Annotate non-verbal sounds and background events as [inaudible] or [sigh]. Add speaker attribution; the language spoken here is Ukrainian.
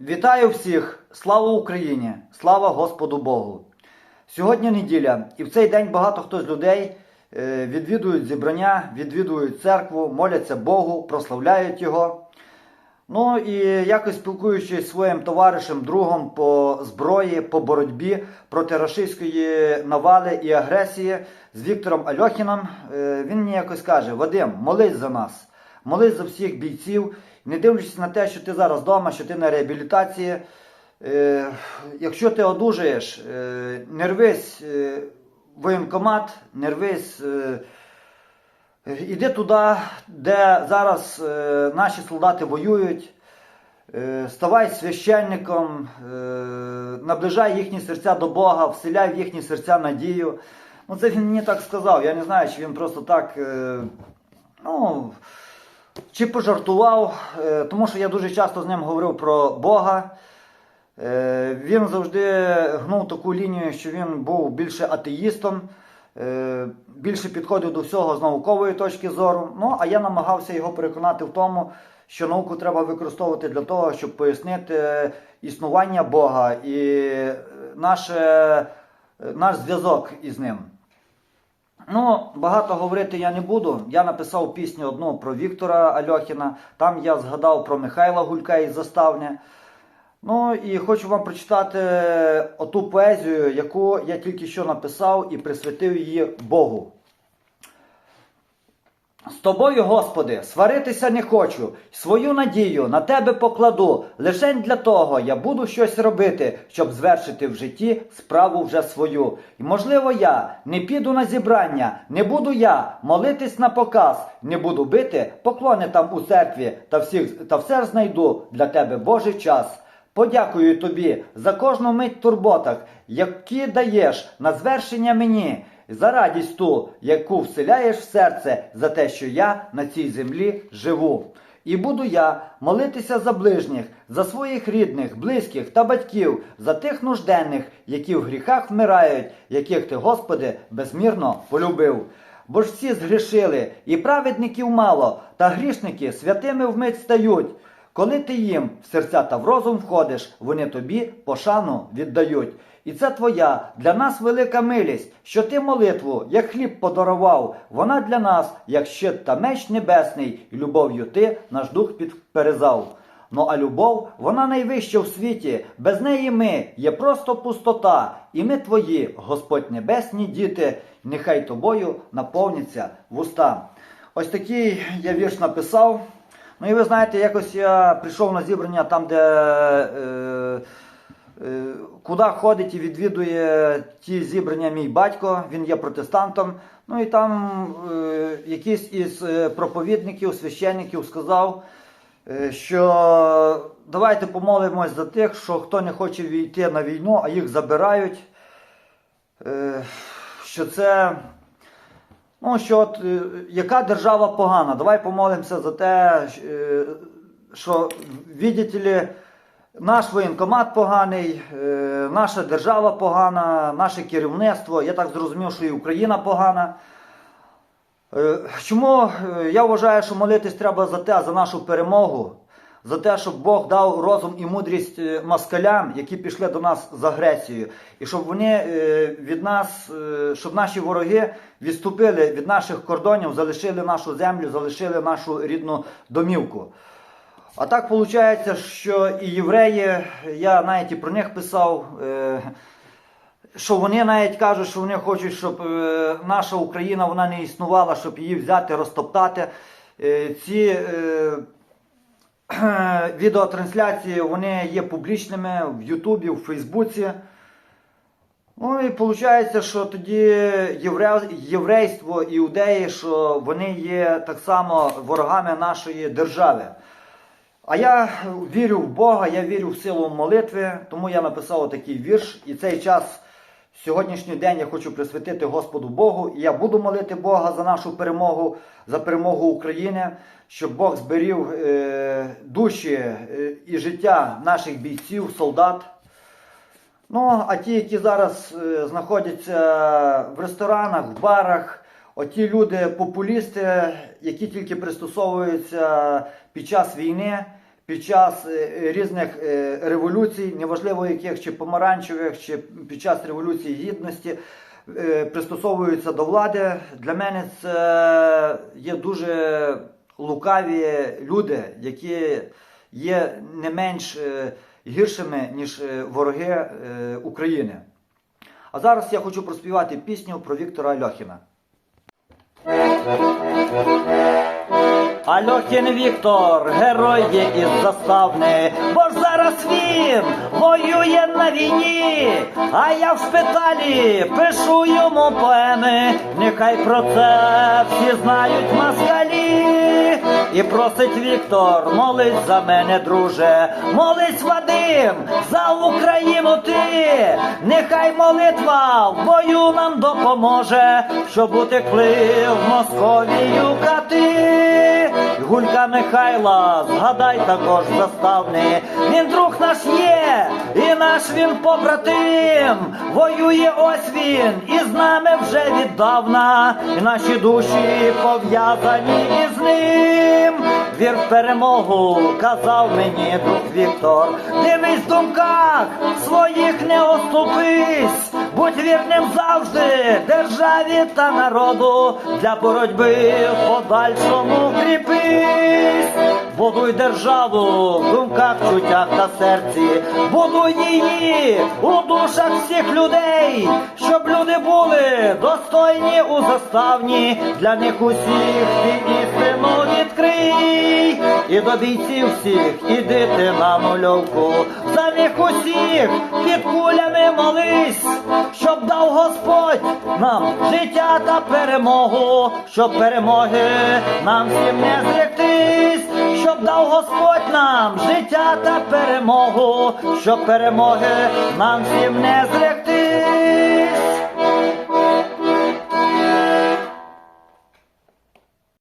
Speaker 1: Вітаю всіх! Слава Україні! Слава Господу Богу! Сьогодні неділя, і в цей день багато хто з людей е, відвідують зібрання, відвідують церкву, моляться Богу, прославляють Його. Ну і якось спілкуючись зі своїм товаришем, другом по зброї, по боротьбі проти рашистської навали і агресії з Віктором Альохіном, е, він мені якось каже: Вадим, молись за нас, молись за всіх бійців, не дивлячись на те, що ти зараз вдома, що ти на реабілітації. Е, Якщо ти одужаєш, е, не рвись е, воєнкомат, не рвись. е, Іди туди, де зараз е, наші солдати воюють, е, ставай священником, е, наближай їхні серця до Бога, вселяй в їхні серця надію. Ну, це він мені так сказав. Я не знаю, чи він просто так. Е, ну, чи пожартував, е, тому що я дуже часто з ним говорив про Бога. Е, Він завжди гнув таку лінію, що він був більше атеїстом, е, більше підходив до всього з наукової точки зору. Ну, а я намагався його переконати в тому, що науку треба використовувати для того, щоб пояснити існування Бога і наше, наш зв'язок із ним. Ну, багато говорити я не буду. Я написав пісню одну про Віктора Альохіна. Там я згадав про Михайла Гулька із Заставня. Ну і хочу вам прочитати оту поезію, яку я тільки що написав і присвятив її Богу. З тобою, Господи, сваритися не хочу, свою надію на тебе покладу. Лишень для того я буду щось робити, щоб звершити в житті справу вже свою. І можливо, я не піду на зібрання, не буду я молитись на показ, не буду бити поклони там у церкві, та всіх та все знайду для тебе Божий час. Подякую тобі за кожну мить турботах, які даєш на звершення мені, за радість ту, яку вселяєш в серце, за те, що я на цій землі живу. І буду я молитися за ближніх, за своїх рідних, близьких та батьків, за тих нужденних, які в гріхах вмирають, яких ти, Господи, безмірно полюбив. Бо ж всі згрішили, і праведників мало, та грішники святими вмить стають. Коли ти їм в серця та в розум входиш, вони тобі пошану віддають. І це твоя для нас велика милість, що ти молитву, як хліб подарував, вона для нас, як щит та меч небесний, і любов'ю ти наш дух підперезав. Ну а любов, вона найвища в світі, без неї ми є просто пустота, і ми твої, Господь небесні діти, нехай тобою наповняться вуста. Ось такий я вірш написав. Ну і ви знаєте, якось я прийшов на зібрання там, де е, е, куди ходить і відвідує ті зібрання мій батько, він є протестантом. Ну і там е, якийсь із е, проповідників, священників сказав, е, що давайте помолимось за тих, що хто не хоче війти на війну, а їх забирають. Е, що це. Ну, що от, е, яка держава погана? Давай помолимося за те, е, що, ли, наш воєнкомат поганий, е, наша держава погана, наше керівництво. Я так зрозумів, що і Україна погана. Чому я вважаю, що молитись треба за те, за нашу перемогу, за те, щоб Бог дав розум і мудрість е, москалям, які пішли до нас з агресією, і щоб вони е, від нас, е, щоб наші вороги відступили від наших кордонів, залишили нашу землю, залишили нашу рідну домівку. А так виходить, що і євреї, я навіть і про них писав. що вони навіть кажуть, що вони хочуть, щоб наша Україна вона не існувала, щоб її взяти, розтоптати. Ці [clears throat] відеотрансляції вони є публічними в Ютубі, в Фейсбуці. Ну і виходить, що тоді євре... єврейство, іудеї, що вони є так само ворогами нашої держави. А я вірю в Бога, я вірю в силу молитви, тому я написав такий вірш. І цей час, сьогоднішній день, я хочу присвятити Господу Богу. І я буду молити Бога за нашу перемогу, за перемогу України, щоб Бог зберіг е, душі е, і життя наших бійців, солдат. Ну, а ті, які зараз е, знаходяться в ресторанах, в барах, оті люди, популісти, які тільки пристосовуються під час війни, під час е, різних е, революцій, неважливо яких чи помаранчевих, чи під час революції гідності, е, пристосовуються до влади. Для мене це є дуже лукаві люди, які є не менш гіршими, ніж вороги України. А зараз я хочу проспівати пісню про Віктора Альохіна. Альохін Віктор, герой є із заставни, бо ж зараз він воює на війні, а я в шпиталі пишу йому поеми, нехай про це всі знають москалі. І просить Віктор, молись за мене, друже, молись Вадим, за Україну ти, нехай молитва в бою нам допоможе, щоб утекли в Московію кати. Гулька Михайла, згадай також заставни, він друг наш є, і наш він побратим, воює ось він, і з нами вже віддавна, і наші душі пов'язані із ним. Вір в перемогу, казав мені друг Віктор, дивись в думках своїх не оступись, будь вірним завжди державі та народу, для боротьби в подальшому кріпись, будуй державу в думках, чуттях та серці, будуй її у душах всіх людей, щоб люди були достойні у заставні, для них усіх ти істину і до бійців всіх іди ти на нульовку, за них усіх під кулями молись, щоб дав Господь нам життя та перемогу, щоб перемоги нам всім не зректись, щоб дав Господь нам життя та перемогу, щоб перемоги нам всім не зректись.